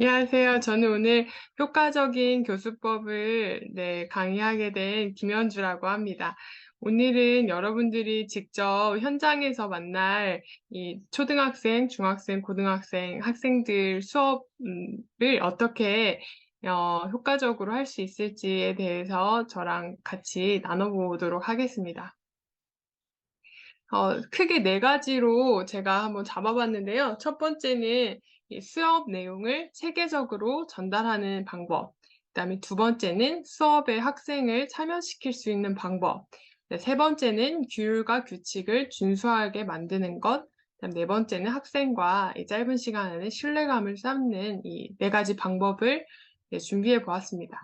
안녕하세요. 저는 오늘 효과적인 교수법을 네, 강의하게 된 김현주라고 합니다. 오늘은 여러분들이 직접 현장에서 만날 이 초등학생, 중학생, 고등학생, 학생들 수업을 어떻게 어, 효과적으로 할 수 있을지에 대해서 저랑 같이 나눠보도록 하겠습니다. 어, 크게 네 가지로 제가 한번 잡아봤는데요. 첫 번째는 이 수업 내용을 체계적으로 전달하는 방법. 그 다음에 두 번째는 수업에 학생을 참여시킬 수 있는 방법. 네, 세 번째는 규율과 규칙을 준수하게 만드는 것. 네 번째는 학생과 이 짧은 시간 안에 신뢰감을 쌓는 이 네 가지 방법을 네, 준비해 보았습니다.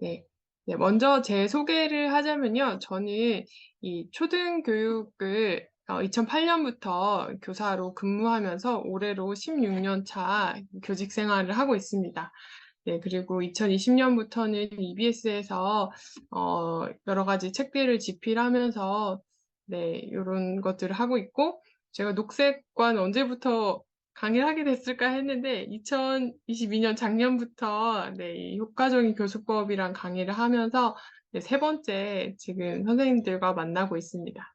네. 네, 먼저 제 소개를 하자면요. 저는 이 초등교육을 어, 2008년부터 교사로 근무하면서 올해로 16년 차 교직 생활을 하고 있습니다. 네, 그리고 2020년부터는 EBS에서 어, 여러 가지 책들을 집필하면서 네, 이런 것들을 하고 있고 제가 녹색관 언제부터 강의를 하게 됐을까 했는데 2022년 작년부터 네, 이 효과적인 교수법이랑 강의를 하면서 네, 세 번째 지금 선생님들과 만나고 있습니다.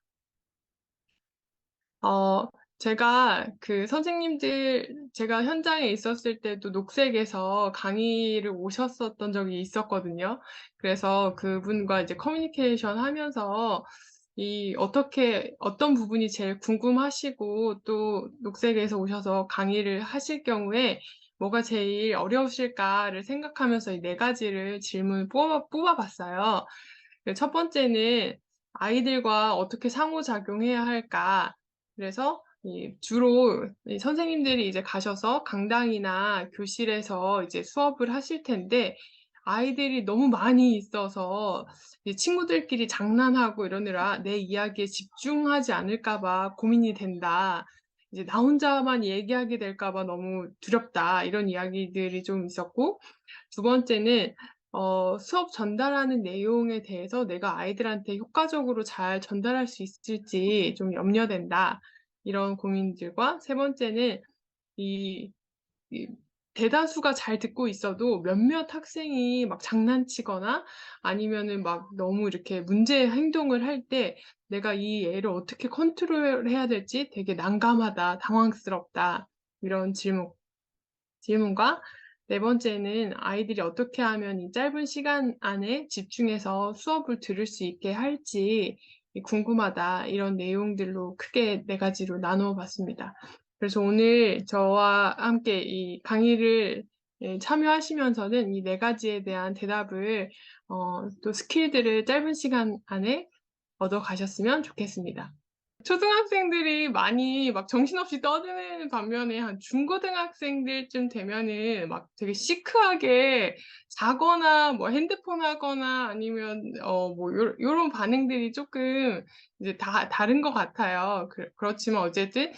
어, 제가 그 선생님들, 제가 현장에 있었을 때도 녹색에서 강의를 오셨었던 적이 있었거든요. 그래서 그분과 이제 커뮤니케이션 하면서 이 어떻게, 어떤 부분이 제일 궁금하시고 또 녹색에서 오셔서 강의를 하실 경우에 뭐가 제일 어려우실까를 생각하면서 이 네 가지를 질문을 뽑아, 뽑아봤어요. 첫 번째는 아이들과 어떻게 상호작용해야 할까? 그래서 이 주로 이 선생님들이 이제 가셔서 강당이나 교실에서 이제 수업을 하실 텐데 아이들이 너무 많이 있어서 이 친구들끼리 장난하고 이러느라 내 이야기에 집중하지 않을까 봐 고민이 된다. 이제 나 혼자만 얘기하게 될까 봐 너무 두렵다. 이런 이야기들이 좀 있었고 두 번째는 어, 수업 전달하는 내용에 대해서 내가 아이들한테 효과적으로 잘 전달할 수 있을지 좀 염려된다. 이런 고민들과 세 번째는 이, 이 대다수가 잘 듣고 있어도 몇몇 학생이 막 장난치거나 아니면은 막 너무 이렇게 문제 행동을 할 때 내가 이 애를 어떻게 컨트롤해야 될지 되게 난감하다, 당황스럽다 이런 질문 질문과 네 번째는 아이들이 어떻게 하면 이 짧은 시간 안에 집중해서 수업을 들을 수 있게 할지 궁금하다 이런 내용들로 크게 네 가지로 나누어 봤습니다. 그래서 오늘 저와 함께 이 강의를 예, 참여하시면서는 이 네 가지에 대한 대답을 어, 또 스킬들을 짧은 시간 안에 얻어 가셨으면 좋겠습니다. 초등학생들이 많이 막 정신없이 떠드는 반면에 한 중고등학생들쯤 되면은 막 되게 시크하게 자거나 뭐 핸드폰 하거나 아니면 어 뭐 요런 반응들이 조금 이제 다 다른 것 같아요. 그, 그렇지만 어쨌든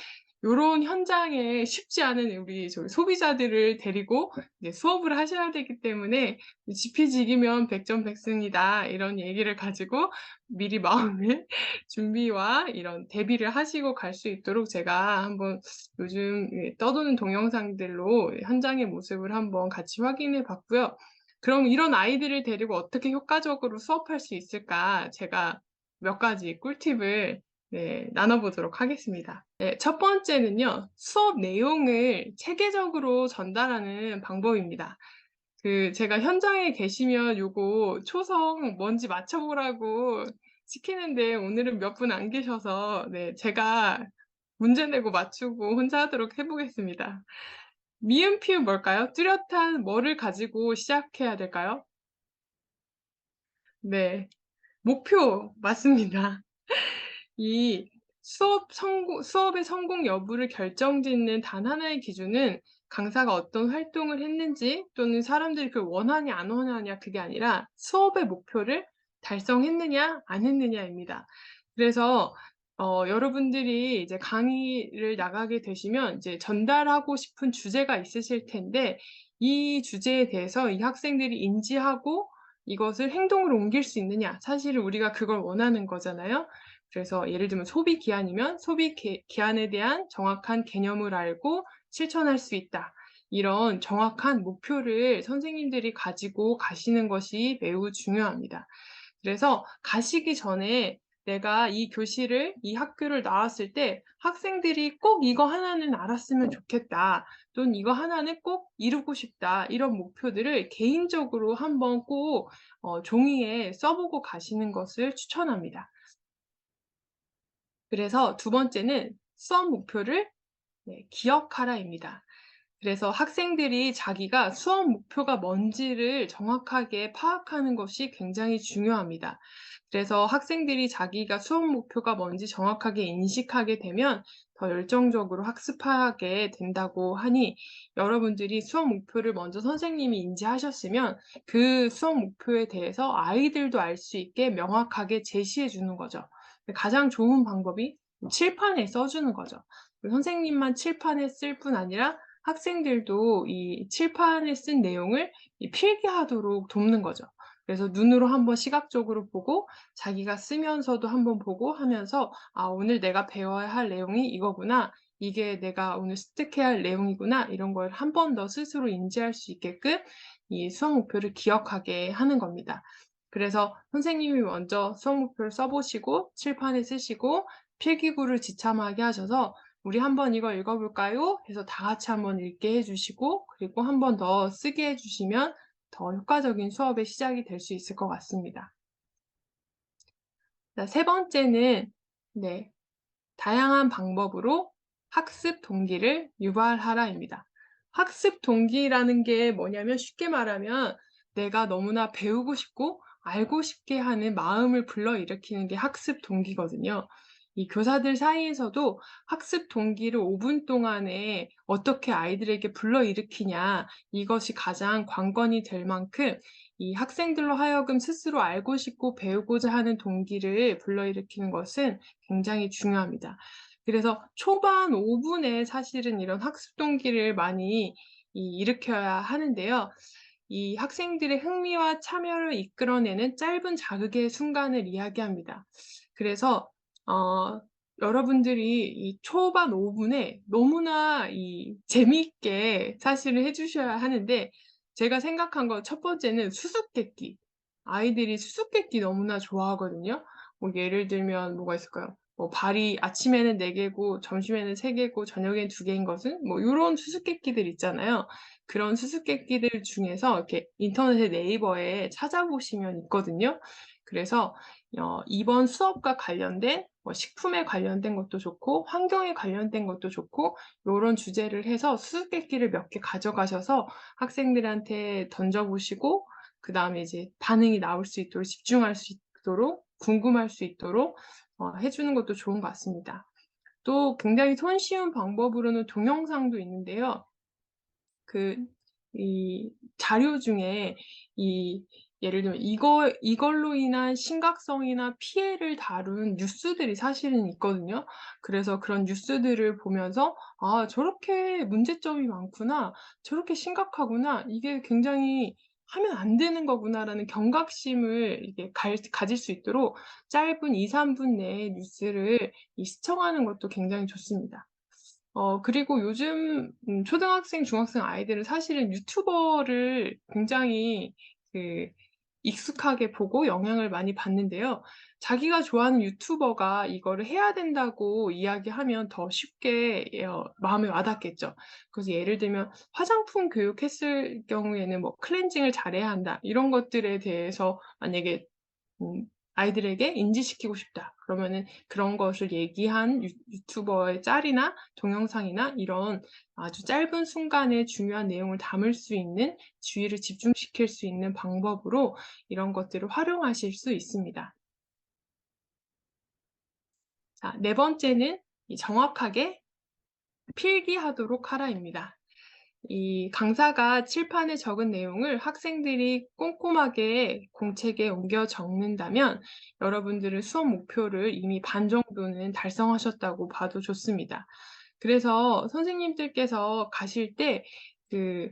요런 현장에 쉽지 않은 우리 저기 소비자들을 데리고 이제 수업을 하셔야 되기 때문에 지피지기면 백전백승이다 이런 얘기를 가지고 미리 마음의 준비와 이런 대비를 하시고 갈 수 있도록 제가 한번 요즘 떠도는 동영상들로 현장의 모습을 한번 같이 확인해 봤고요. 그럼 이런 아이들을 데리고 어떻게 효과적으로 수업할 수 있을까 제가 몇 가지 꿀팁을 네, 나눠보도록 하겠습니다. 네, 첫 번째는요, 수업 내용을 체계적으로 전달하는 방법입니다. 그, 제가 현장에 계시면 요거 초성 뭔지 맞춰보라고 시키는데 오늘은 몇 분 안 계셔서, 네, 제가 문제 내고 맞추고 혼자 하도록 해보겠습니다. 미음피우 뭘까요? 뚜렷한 뭐를 가지고 시작해야 될까요? 네, 목표 맞습니다. 이 수업 성공, 수업의 성공 여부를 결정짓는 단 하나의 기준은 강사가 어떤 활동을 했는지 또는 사람들이 그걸 원하냐 안 원하냐 그게 아니라 수업의 목표를 달성했느냐 안 했느냐입니다. 그래서 어, 여러분들이 이제 강의를 나가게 되시면 이제 전달하고 싶은 주제가 있으실 텐데 이 주제에 대해서 이 학생들이 인지하고 이것을 행동으로 옮길 수 있느냐 사실은 우리가 그걸 원하는 거잖아요. 그래서 예를 들면 소비 기한이면 소비 기한에 대한 정확한 개념을 알고 실천할 수 있다. 이런 정확한 목표를 선생님들이 가지고 가시는 것이 매우 중요합니다. 그래서 가시기 전에 내가 이 교실을 이 학교를 나왔을 때 학생들이 꼭 이거 하나는 알았으면 좋겠다. 또는 이거 하나는 꼭 이루고 싶다. 이런 목표들을 개인적으로 한번 꼭 어 종이에 써 보고 가시는 것을 추천합니다. 그래서 두 번째는 수업 목표를 네 기억하라입니다. 그래서 학생들이 자기가 수업 목표가 뭔지를 정확하게 파악하는 것이 굉장히 중요합니다. 그래서 학생들이 자기가 수업 목표가 뭔지 정확하게 인식하게 되면 더 열정적으로 학습하게 된다고 하니 여러분들이 수업 목표를 먼저 선생님이 인지하셨으면 그 수업 목표에 대해서 아이들도 알 수 있게 명확하게 제시해 주는 거죠. 가장 좋은 방법이 칠판에 써 주는 거죠. 선생님만 칠판에 쓸 뿐 아니라 학생들도 이 칠판에 쓴 내용을 이 필기하도록 돕는 거죠. 그래서 눈으로 한번 시각적으로 보고 자기가 쓰면서도 한번 보고 하면서 '아 오늘 내가 배워야 할 내용이 이거구나. 이게 내가 오늘 습득해야 할 내용이구나.' 이런 걸 한 번 더 스스로 인지할 수 있게끔 이 수학 목표를 기억하게 하는 겁니다. 그래서 선생님이 먼저 수학 목표를 써 보시고 칠판에 쓰시고 필기구를 지참하게 하셔서 "우리 한번 이거 읽어 볼까요?" 해서 다 같이 한번 읽게 해 주시고 그리고 한번 더 쓰게 해 주시면 더 효과적인 수업의 시작이 될 수 있을 것 같습니다. 자 세 번째는 네 다양한 방법으로 학습 동기를 유발하라입니다. 학습 동기라는 게 뭐냐면 쉽게 말하면 내가 너무나 배우고 싶고 알고 싶게 하는 마음을 불러일으키는 게 학습 동기거든요. 이 교사들 사이에서도 학습 동기를 5분 동안에 어떻게 아이들에게 불러일으키냐 이것이 가장 관건이 될 만큼 이 학생들로 하여금 스스로 알고 싶고 배우고자 하는 동기를 불러일으키는 것은 굉장히 중요합니다. 그래서 초반 5 분에 사실은 이런 학습 동기를 많이 이 일으켜야 하는데요. 이 학생들의 흥미와 참여를 이끌어내는 짧은 자극의 순간을 이야기합니다. 그래서 어 여러분들이 이 초반 5 분에 너무나 이 재미있게 사실은 해 주셔야 하는데 제가 생각한 거 첫 번째는 수수께끼. 아이들이 수수께끼 너무나 좋아하거든요. 뭐 예를 들면 뭐가 있을까요? 뭐 발이 아침에는 4 개고 점심에는 3 개고 저녁엔 2 개인 것은 뭐 요런 수수께끼들 있잖아요. 그런 수수께끼들 중에서 이렇게 인터넷에 네이버에 찾아보시면 있거든요. 그래서 어 이번 수업과 관련된 뭐 식품에 관련된 것도 좋고 환경에 관련된 것도 좋고 요런 주제를 해서 수수께끼를 몇 개 가져가셔서 학생들한테 던져 보시고 그 다음에 이제 반응이 나올 수 있도록 집중할 수 있도록 궁금할 수 있도록 어 해 주는 것도 좋은 것 같습니다. 또 굉장히 손쉬운 방법으로는 동영상도 있는데요. 그 이 자료 중에 이 예를 들면 이거 이걸로 인한 심각성이나 피해를 다룬 뉴스들이 사실은 있거든요. 그래서 그런 뉴스들을 보면서 '아 저렇게 문제점이 많구나. 저렇게 심각하구나. 이게 굉장히 하면 안 되는 거구나.'라는 경각심을 이게 갈 가질 수 있도록 짧은 2-3분 내에 뉴스를 이 시청하는 것도 굉장히 좋습니다. 어 그리고 요즘 음 초등학생, 중학생 아이들은 사실은 유튜버를 굉장히 그 익숙하게 보고 영향을 많이 받는데요. 자기가 좋아하는 유튜버가 이거를 해야 된다고 이야기하면 더 쉽게 예어 마음에 와 닿겠죠. 그래서 예를 들면 화장품 교육했을 경우에는 뭐 "클렌징을 잘해야 한다." 이런 것들에 대해서 만약에 음 아이들에게 인지시키고 싶다. 그러면은 그런 것을 얘기한 유 유튜버의 짤이나 동영상이나 이런 아주 짧은 순간에 중요한 내용을 담을 수 있는 주의를 집중시킬 수 있는 방법으로 이런 것들을 활용하실 수 있습니다. 자 네 번째는 이 정확하게 필기하도록 하라입니다. 이 강사가 칠판에 적은 내용을 학생들이 꼼꼼하게 공책에 옮겨 적는다면 여러분들은 수업 목표를 이미 반 정도는 달성하셨다고 봐도 좋습니다. 그래서 선생님들께서 가실 때그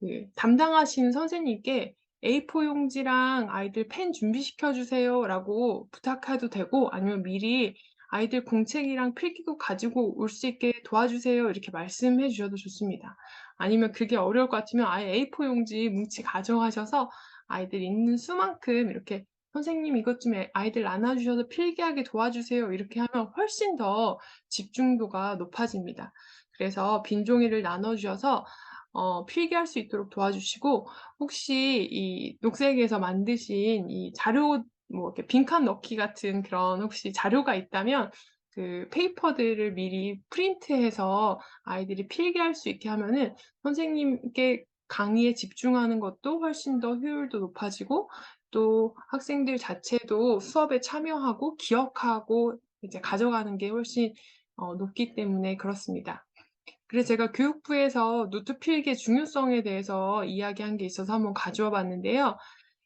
그 담당하시는 선생님께 "A4 용지랑 아이들 펜 준비시켜 주세요."라고 부탁해도 되고 아니면 미리 "아이들 공책이랑 필기구 가지고 올 수 있게 도와주세요." 이렇게 말씀해 주셔도 좋습니다. 아니면 그게 어려울 것 같으면 아예 A4 용지 뭉치 가져가셔서 아이들이 있는 수만큼 이렇게 "선생님 이것 좀애 아이들 나눠 주셔서 필기하게 도와주세요." 이렇게 하면 훨씬 더 집중도가 높아집니다. 그래서 빈 종이를 나눠 주셔서 어 필기할 수 있도록 도와주시고 혹시 이 녹색에서 만드신 이 자료 뭐 이렇게 빈칸 넣기 같은 그런 혹시 자료가 있다면 그 페이퍼들을 미리 프린트해서 아이들이 필기할 수 있게 하면은 선생님께 강의에 집중하는 것도 훨씬 더 효율도 높아지고 또 학생들 자체도 수업에 참여하고 기억하고 이제 가져가는 게 훨씬 어 높기 때문에 그렇습니다. 그래서 제가 교육부에서 노트 필기의 중요성에 대해서 이야기한 게 있어서 한번 가져와 봤는데요.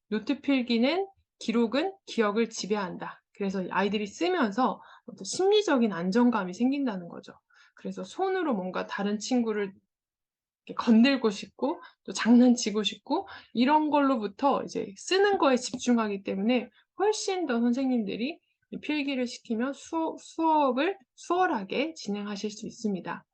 노트 필기는 기록은 기억을 지배한다. 그래서 아이들이 쓰면서 어떤 심리적인 안정감이 생긴다는 거죠. 그래서 손으로 뭔가 다른 친구를 건들고 싶고 또 장난치고 싶고 이런 걸로부터 이제 쓰는 거에 집중하기 때문에 훨씬 더 선생님들이 이 필기를 시키면 수어 수업을 수월하게 진행하실 수 있습니다.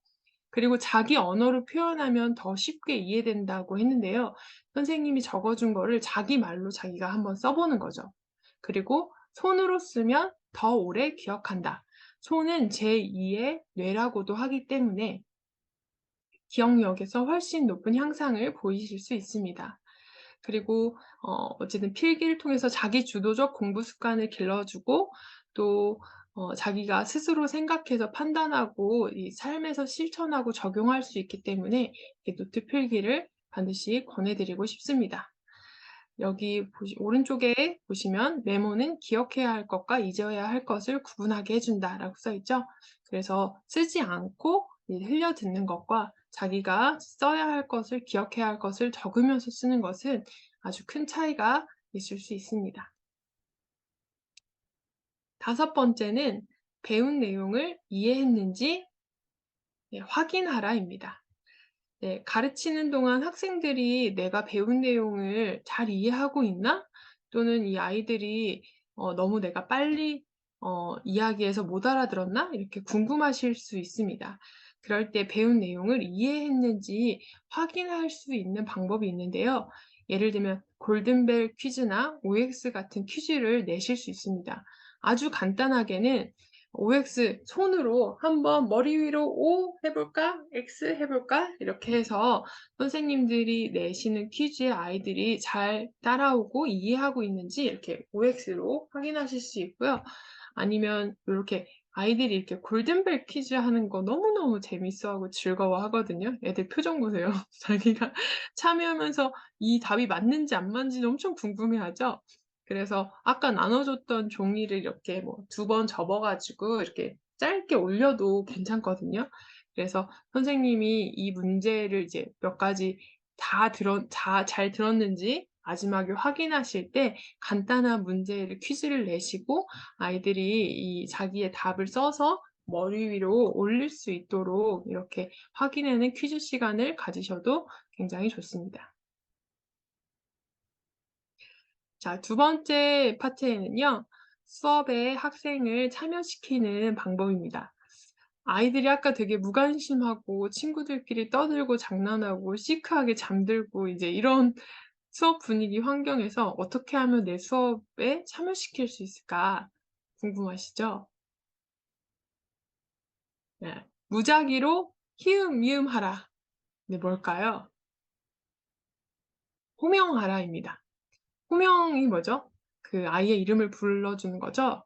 그리고 자기 언어로 표현하면 더 쉽게 이해된다고 했는데요. 선생님이 적어 준 거를 자기 말로 자기가 한번 써 보는 거죠. 그리고 손으로 쓰면 더 오래 기억한다. 손은 제2의 뇌라고도 하기 때문에 기억력에서 훨씬 높은 향상을 보이실 수 있습니다. 그리고 어 어쨌든 필기를 통해서 자기 주도적 공부 습관을 길러주고 또 어 자기가 스스로 생각해서 판단하고 이 삶에서 실천하고 적용할 수 있기 때문에 이 노트 필기를 반드시 권해 드리고 싶습니다. 여기 보시 오른쪽에 보시면 "메모는 기억해야 할 것과 잊어야 할 것을 구분하게 해 준다."라고 써 있죠. 그래서 쓰지 않고 이 흘려 듣는 것과 자기가 써야 할 것을 기억해야 할 것을 적으면서 쓰는 것은 아주 큰 차이가 있을 수 있습니다. 다섯 번째는 배운 내용을 이해했는지 네 확인하라입니다. 네 가르치는 동안 학생들이 '내가 배운 내용을 잘 이해하고 있나?' 또는 '이 아이들이 어 너무 내가 빨리 어 이야기해서 못 알아들었나?' 이렇게 궁금하실 수 있습니다. 그럴 때 배운 내용을 이해했는지 확인할 수 있는 방법이 있는데요. 예를 들면 골든벨 퀴즈나 OX 같은 퀴즈를 내실 수 있습니다. 아주 간단하게는 OX 손으로 한번 머리 위로 O 해 볼까? X 해 볼까? 이렇게 해서 선생님들이 내시는 퀴즈에 아이들이 잘 따라오고 이해하고 있는지 이렇게 OX로 확인하실 수 있고요. 아니면 요렇게 아이들이 이렇게 골든벨 퀴즈 하는 거 너무너무 재밌어하고 즐거워하거든요. 애들 표정 보세요. 자기가 참여하면서 이 답이 맞는지 안 맞는지는 엄청 궁금해하죠. 그래서 아까 나눠 줬던 종이를 이렇게 뭐 두 번 접어 가지고 이렇게 짧게 올려도 괜찮거든요. 그래서 선생님이 이 문제를 이제 몇 가지 다 들었 다 잘 들었는지 마지막에 확인하실 때 간단한 문제를 퀴즈를 내시고 아이들이 이 자기의 답을 써서 머리 위로 올릴 수 있도록 이렇게 확인하는 퀴즈 시간을 가지셔도 굉장히 좋습니다. 자, 두 번째 파트에는요. 수업에 학생을 참여시키는 방법입니다. 아이들이 아까 되게 무관심하고 친구들끼리 떠들고 장난하고 시크하게 잠들고 이제 이런 수업 분위기 환경에서 어떻게 하면 내 수업에 참여시킬 수 있을까 궁금하시죠? 네. 무작위로 히읗 미음 하라. 네, 뭘까요? 호명하라입니다. 호명이 뭐죠? 그 아이의 이름을 불러주는 거죠.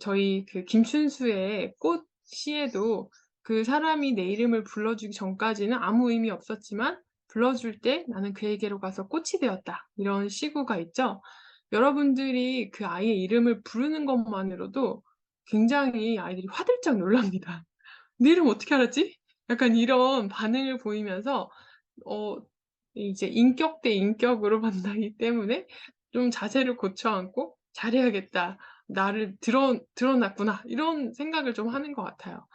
저희 그 김춘수의 꽃 시에도 그 사람이 내 이름을 불러주기 전까지는 아무 의미 없었지만 불러줄 때 나는 그에게로 가서 꽃이 되었다. 이런 시구가 있죠. 여러분들이 그 아이의 이름을 부르는 것만으로도 굉장히 아이들이 화들짝 놀랍니다. "내 이름 어떻게 알았지?" 약간 이런 반응을 보이면서 어 이제 인격 대 인격으로 만나기 때문에 좀 자세를 고쳐 앉고 '잘해야겠다. 나를 드러 드러났구나.' 이런 생각을 좀 하는 것 같아요.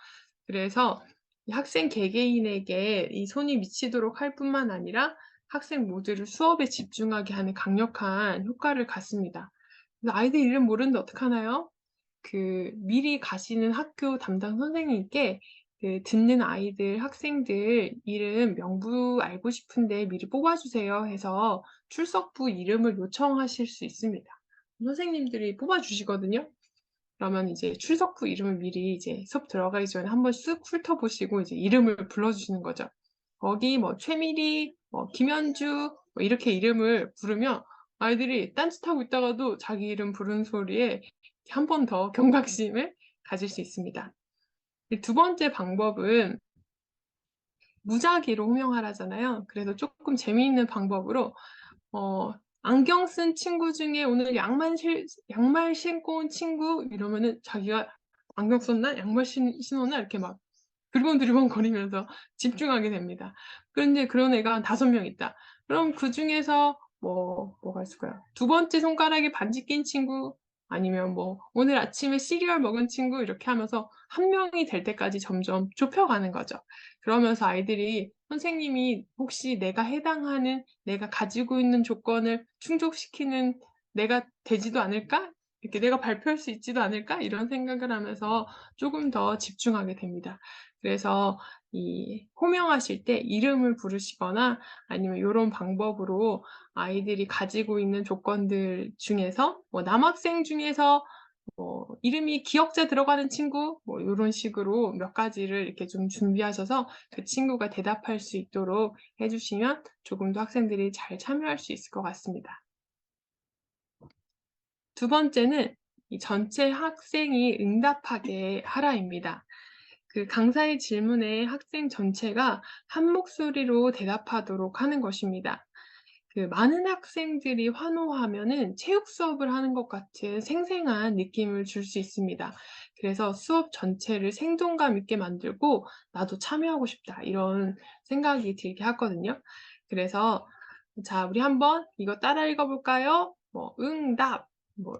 그래서 이 학생 개개인에게 이 손이 미치도록 할 뿐만 아니라 학생 모두를 수업에 집중하게 하는 강력한 효과를 갖습니다. 아이들 이름 모르는데 어떡하나요? 그 미리 가시는 학교 담당 선생님께 그 듣는 아이들, 학생들 이름 명부 알고 싶은데 미리 뽑아 주세요 해서 출석부 이름을 요청하실 수 있습니다. 선생님들이 뽑아 주시거든요. 그러면 이제 출석부 이름을 미리 이제 수업 들어가기 전에 한번 쓱 훑어보시고 이제 이름을 불러주시는 거죠. 거기 뭐 최미리, 뭐 김현주 뭐 이렇게 이름을 부르면 아이들이 딴짓하고 있다가도 자기 이름 부른 소리에 한 번 더 경각심을 가질 수 있습니다. 두 번째 방법은 무작위로 호명하라잖아요. 그래서 조금 재미있는 방법으로 어 안경 쓴 친구 중에 오늘 양말 실 양말 신고 온 친구 이러면은 자기가 안경 썼나 양말 신 신었나 이렇게 막 두리번두리번 거리면서 집중하게 됩니다. 그런데 그런 애가 한 5명 있다. 그럼 그 중에서 뭐 뭐가 있을까요? 두 번째 손가락에 반지 낀 친구 아니면 뭐 오늘 아침에 시리얼 먹은 친구 이렇게 하면서 한 명이 될 때까지 점점 좁혀가는 거죠. 그러면서 아이들이 선생님이 혹시 내가 해당하는 내가 가지고 있는 조건을 충족시키는 내가 되지도 않을까? 이렇게 내가 발표할 수 있지도 않을까? 이런 생각을 하면서 조금 더 집중하게 됩니다. 그래서 이 호명하실 때 이름을 부르시거나 아니면 요런 방법으로 아이들이 가지고 있는 조건들 중에서 뭐 남학생 중에서 뭐 이름이 기억자 들어가는 친구 뭐 요런 식으로 몇 가지를 이렇게 좀 준비하셔서 그 친구가 대답할 수 있도록 해 주시면 조금 더 학생들이 잘 참여할 수 있을 것 같습니다. 두 번째는 이 전체 학생이 응답하게 하라입니다. 그 강사의 질문에 학생 전체가 한 목소리로 대답하도록 하는 것입니다. 그 많은 학생들이 환호하면은 체육 수업을 하는 것 같은 생생한 느낌을 줄 수 있습니다. 그래서 수업 전체를 생동감 있게 만들고 '나도 참여하고 싶다.' 이런 생각이 들게 하거든요. 그래서 자 우리 한번 이거 따라 읽어 볼까요? 뭐 응답, 뭐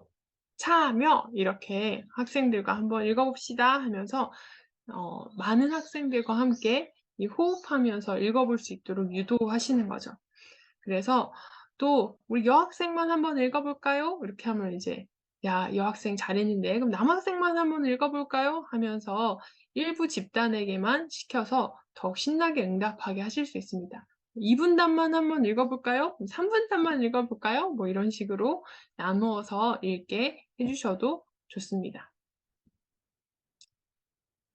참여 이렇게 학생들과 한번 읽어 봅시다 하면서 어 많은 학생들과 함께 이 호흡하면서 읽어 볼 수 있도록 유도하시는 거죠. 그래서 또 "우리 여학생만 한번 읽어 볼까요?" 이렇게 하면 이제 "야 여학생 잘했는데 그럼 남학생만 한번 읽어 볼까요?" 하면서 일부 집단에게만 시켜서 더욱 신나게 응답하게 하실 수 있습니다. "2 분단만 한번 읽어 볼까요?" 그럼 "3 분단만 읽어 볼까요?" 뭐 이런 식으로 나누어서 읽게 해 주셔도 좋습니다.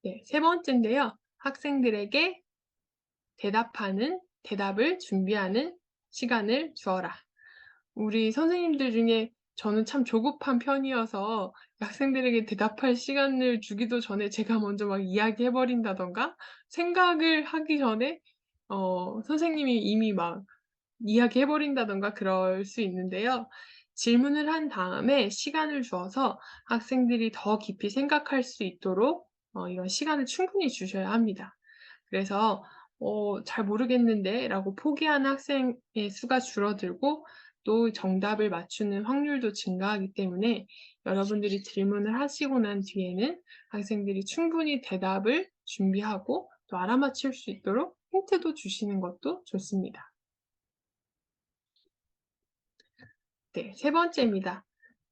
네. 세 번째인데요. 학생들에게 대답하는 대답을 준비하는 시간을 주어라. 우리 선생님들 중에 저는 참 조급한 편이어서 학생들에게 대답할 시간을 주기도 전에 제가 먼저 막 이야기해 버린다든가 생각을 하기 전에 어 선생님이 이미 막 이야기해 버린다든가 그럴 수 있는데요. 질문을 한 다음에 시간을 주어서 학생들이 더 깊이 생각할 수 있도록 어 이런 시간을 충분히 주셔야 합니다. 그래서 어 "잘 모르겠는데."라고 포기하는 학생의 수가 줄어들고 또 정답을 맞추는 확률도 증가하기 때문에 여러분들이 질문을 하시고 난 뒤에는 학생들이 충분히 대답을 준비하고 또 알아맞힐 수 있도록 힌트도 주시는 것도 좋습니다. 네. 세 번째입니다.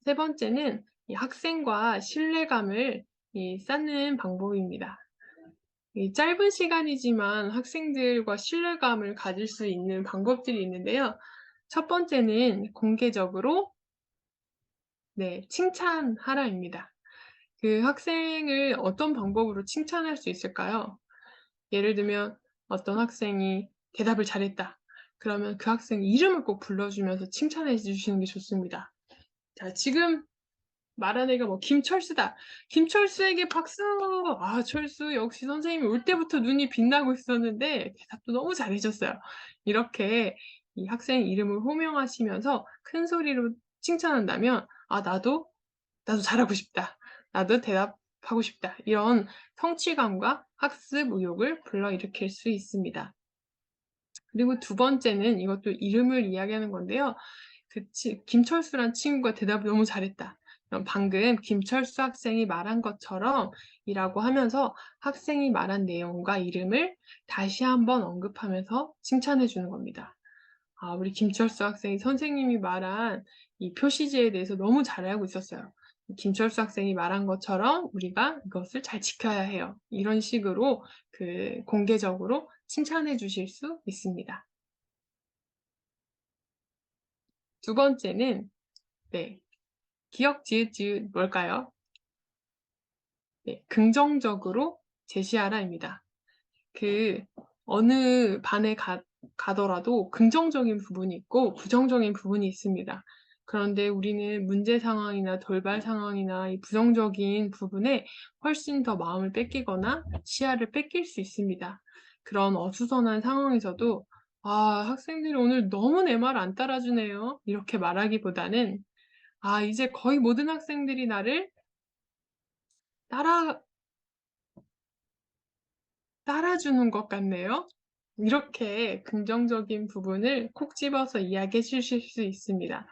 세 번째는 이 학생과 신뢰감을 이 쌓는 방법입니다. 이 짧은 시간이지만 학생들과 신뢰감을 가질 수 있는 방법들이 있는데요. 첫 번째는 공개적으로 네 칭찬하라입니다. 그 학생을 어떤 방법으로 칭찬할 수 있을까요? 예를 들면 어떤 학생이 "대답을 잘했다." 그러면 그 학생 이름을 꼭 불러 주면서 칭찬해 주시는 게 좋습니다. 자 지금 말한 애가 뭐 "김철수다. 김철수에게 박수. 아 철수 역시 선생님이 올 때부터 눈이 빛나고 있었는데 대답도 너무 잘해 줬어요." 이렇게 이 학생 이름을 호명하시면서 큰 소리로 칭찬한다면 '아 나도, 나도 잘하고 싶다. 나도 대답하고 싶다.' 이런 성취감과 학습 의욕을 불러일으킬 수 있습니다. 그리고 두 번째는 이것도 이름을 이야기하는 건데요. 그 치 "김철수란 친구가 대답을 너무 잘했다." 방금 김철수 학생이 말한 것처럼 이라고 하면서 학생이 말한 내용과 이름을 다시 한번 언급하면서 칭찬해 주는 겁니다. "아 우리 김철수 학생이 선생님이 말한 이 표시제에 대해서 너무 잘 알고 있었어요. 김철수 학생이 말한 것처럼 우리가 이것을 잘 지켜야 해요. 이런 식으로 그 공개적으로 칭찬해 주실 수 있습니다. 두 번째는 네. 기억 지읒 지읒 뭘까요? 네. 긍정적으로 제시하라입니다. 그 어느 반에 가 가더라도 긍정적인 부분이 있고 부정적인 부분이 있습니다. 그런데 우리는 문제 상황이나 돌발 상황이나 이 부정적인 부분에 훨씬 더 마음을 뺏기거나 시야를 뺏길 수 있습니다. 그런 어수선한 상황에서도 '아 학생들이 오늘 너무 내 말 안 따라 주네요.' 이렇게 말하기보다는 '아 이제 거의 모든 학생들이 나를' '따라' '따라주는 것 같네요.' 이렇게 긍정적인 부분을 콕 집어서 이야기해 주실 수 있습니다.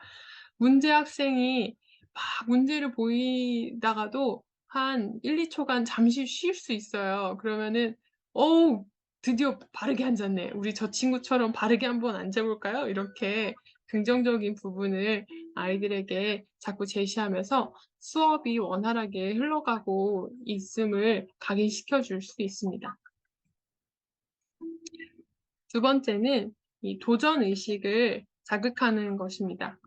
문제 학생이 막 문제를 보이다가도 한 1-2 초간 잠시 쉴 수 있어요. 그러면은 "어우 드디어 바르게 앉았네. 우리 저 친구처럼 바르게 한번 앉아 볼까요?" 이렇게 긍정적인 부분을 아이들에게 자꾸 제시하면서 수업이 원활하게 흘러가고 있음을 각인시켜 줄 수 있습니다. 두 번째는 이 도전 의식을 자극하는 것입니다.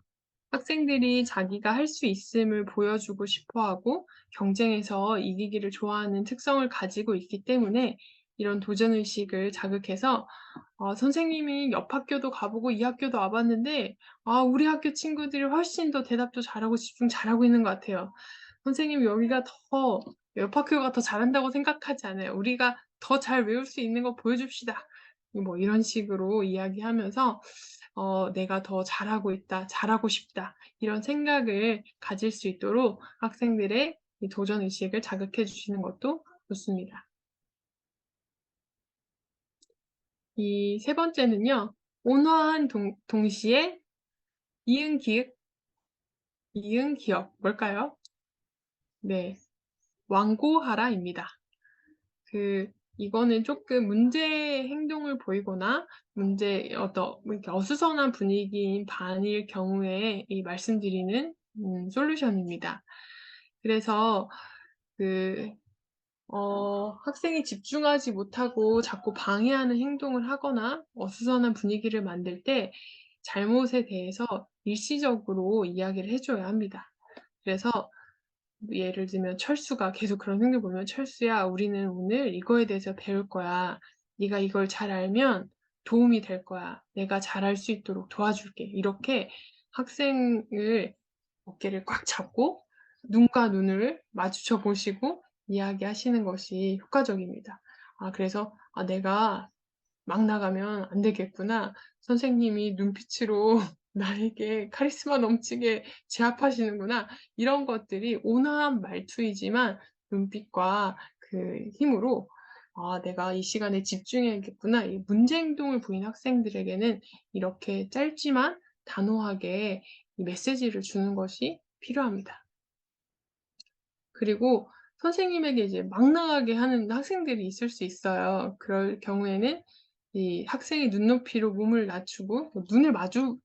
학생들이 자기가 할 수 있음을 보여주고 싶어 하고 경쟁에서 이기기를 좋아하는 특성을 가지고 있기 때문에 이런 도전 의식을 자극해서 어 "선생님이 옆 학교도 가 보고 이 학교도 와 봤는데 아 우리 학교 친구들이 훨씬 더 대답도 잘하고 집중 잘하고 있는 것 같아요. 선생님 여기가 더 옆 학교가 더 잘한다고 생각하지 않아요. 우리가 더 잘 외울 수 있는 거 보여줍시다." 뭐 이런 식으로 이야기하면서 어 '내가 더 잘하고 있다. 잘하고 싶다.' 이런 생각을 가질 수 있도록 학생들의 이 도전 의식을 자극해 주시는 것도 좋습니다. 이 세 번째는요. 온화한 동 동시에 이응 기읍 이응 기억 뭘까요? 네. 완고하라입니다. 그 이거는 쪼끔 문제 행동을 보이거나 문제 어떤 어수선한 분위기인 반일 경우에 이 말씀드리는 음 솔루션입니다. 그래서 그 어 학생이 집중하지 못하고 자꾸 방해하는 행동을 하거나 어수선한 분위기를 만들 때 잘못에 대해서 일시적으로 이야기를 해 줘야 합니다. 그래서 예를 들면 철수가 계속 그런 행동을 보이면 "철수야 우리는 오늘 이거에 대해서 배울 거야. 네가 이걸 잘 알면 도움이 될 거야. 내가 잘할 수 있도록 도와줄게." 이렇게 학생을 어깨를 꽉 잡고 눈과 눈을 마주쳐 보시고 이야기하시는 것이 효과적입니다. 아 그래서 '아 내가 막 나가면 안 되겠구나. 선생님이 눈빛으로 나에게 카리스마 넘치게 제압하시는구나.' 이런 것들이 온화한 말투이지만 눈빛과 그 힘으로 '아 내가 이 시간에 집중해야겠구나.' 이 문제 행동을 보인 학생들에게는 이렇게 짧지만 단호하게 이 메시지를 주는 것이 필요합니다. 그리고 선생님에게 이제 막 나가게 하는 학생들이 있을 수 있어요. 그럴 경우에는 이 학생의 눈높이로 몸을 낮추고 뭐 눈을 마주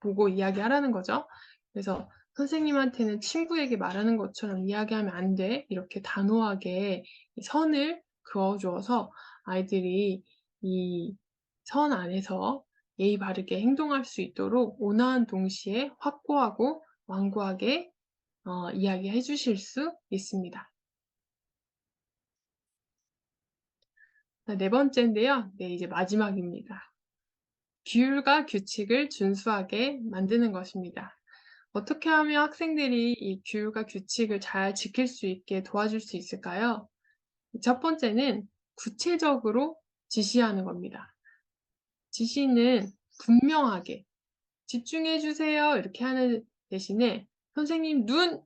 보고 이야기하라는 거죠. 그래서 "선생님한테는 친구에게 말하는 것처럼 이야기하면 안 돼." 이렇게 단호하게 이 선을 그어 주어서 아이들이 이 선 안에서 예의 바르게 행동할 수 있도록 온화한 동시에 확고하고 완고하게 어 이야기해 주실 수 있습니다. 네, 네 번째인데요. 네 이제 마지막입니다. 규율과 규칙을 준수하게 만드는 것입니다. 어떻게 하면 학생들이 이 규율과 규칙을 잘 지킬 수 있게 도와줄 수 있을까요? 첫 번째는 구체적으로 지시하는 겁니다. 지시는 분명하게 "집중해 주세요." 이렇게 하는 대신에 "선생님 눈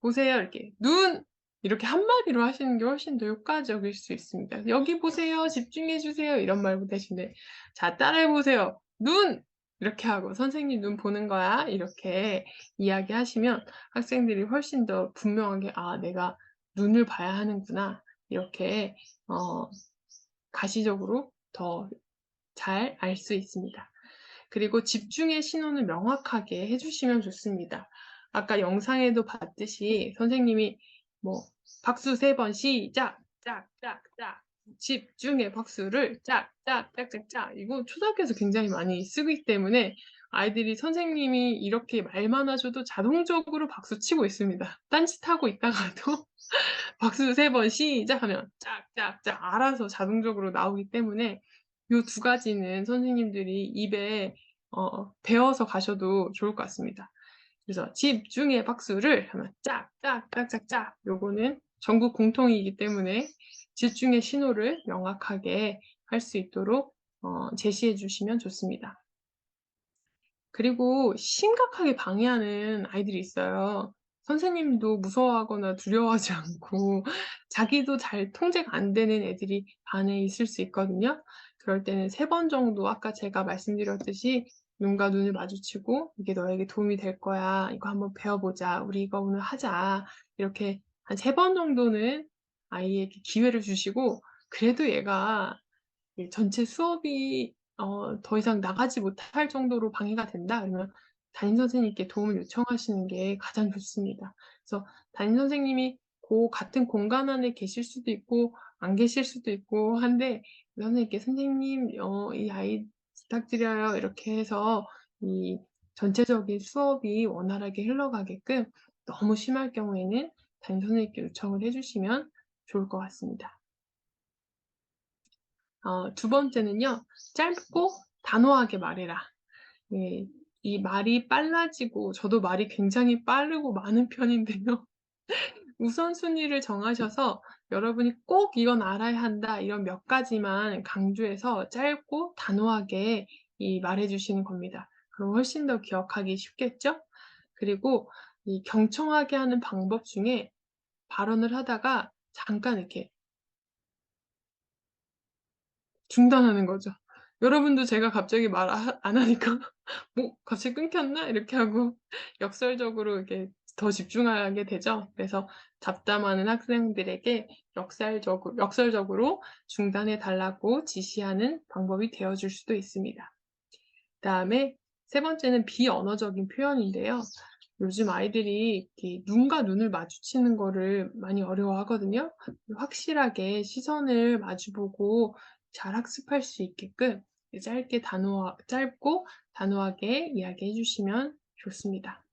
보세요." 이렇게 "눈." 이렇게 한 마디로 하시는 게 훨씬 더 효과적일 수 있습니다. "여기 보세요. 집중해 주세요." 이런 말 대신에 "자 따라해 보세요. 눈." 이렇게 하고 "선생님 눈 보는 거야." 이렇게 이야기하시면 학생들이 훨씬 더 분명하게 '아 내가 눈을 봐야 하는구나.' 이렇게 어 가시적으로 더 잘 알 수 있습니다. 그리고 집중의 신호는 명확하게 해 주시면 좋습니다. 아까 영상에도 봤듯이 선생님이 뭐 "박수 3번 시작. 짝짝 짝. 집중해 박수를 짝짝 짝짝짝." 이거 초등학교에서 굉장히 많이 쓰기 때문에 아이들이 선생님이 이렇게 말만 하셔도 자동적으로 박수 치고 있습니다. 딴짓하고 있다가도 박수 3번 시작하면 짝짝짝 알아서 자동적으로 나오기 때문에 요두 가지는 선생님들이 입에 어 배워서 가셔도 좋을 것 같습니다. 그래서 "집중해 박수를." 하면 짝짝 짝짝짝 요거는 전국 공통이기 때문에 집중의 신호를 명확하게 할 수 있도록 어 제시해 주시면 좋습니다. 그리고 심각하게 방해하는 아이들이 있어요. 선생님도 무서워하거나 두려워하지 않고 자기도 잘 통제가 안 되는 애들이 반에 있을 수 있거든요. 그럴 때는 3번 정도 아까 제가 말씀드렸듯이 눈과 눈을 마주치고 "이게 너에게 도움이 될 거야. 이거 한번 배워 보자. 우리 이거 오늘 하자." 이렇게 한 3번 정도는 아이에게 기회를 주시고 그래도 얘가 이 전체 수업이 어 더 이상 나가지 못할 정도로 방해가 된다 그러면 담임 선생님께 도움을 요청하시는 게 가장 좋습니다. 그래서 담임 선생님이 고 같은 공간 안에 계실 수도 있고 안 계실 수도 있고 한데 선생님께 "선생님 어 이 아이 부탁드려요." 이렇게 해서 이 전체적인 수업이 원활하게 흘러가게끔 너무 심할 경우에는 담임 선생님께 요청을 해 주시면 좋을 것 같습니다. 어 두 번째는요. 짧고 단호하게 말해라. 예. 이 말이 빨라지고 저도 말이 굉장히 빠르고 많은 편인데요. 우선순위를 정하셔서 여러분이 꼭 이건 알아야 한다 이런 몇 가지만 강조해서 짧고 단호하게 이 말해 주시는 겁니다. 그럼 훨씬 더 기억하기 쉽겠죠? 그리고 이 경청하게 하는 방법 중에 발언을 하다가 잠깐 이렇게 중단하는 거죠. 여러분도 제가 갑자기 말아안 하니까 '뭐 갑자기 끊겼나?' 이렇게 하고 역설적으로 이렇게 더 집중하게 되죠. 그래서 잡담하는 학생들에게 역살적으 역설적으로 중단해 달라고 지시하는 방법이 되어 줄 수도 있습니다. 그다음에 세 번째는 비언어적인 표현인데요. 요즘 아이들이 눈과 눈을 마주치는 거를 많이 어려워하거든요. 확실하게 시선을 마주 보고 잘 학습할 수 있게끔 짧게 단호하 짧고 단호하게 이야기해 주시면 좋습니다.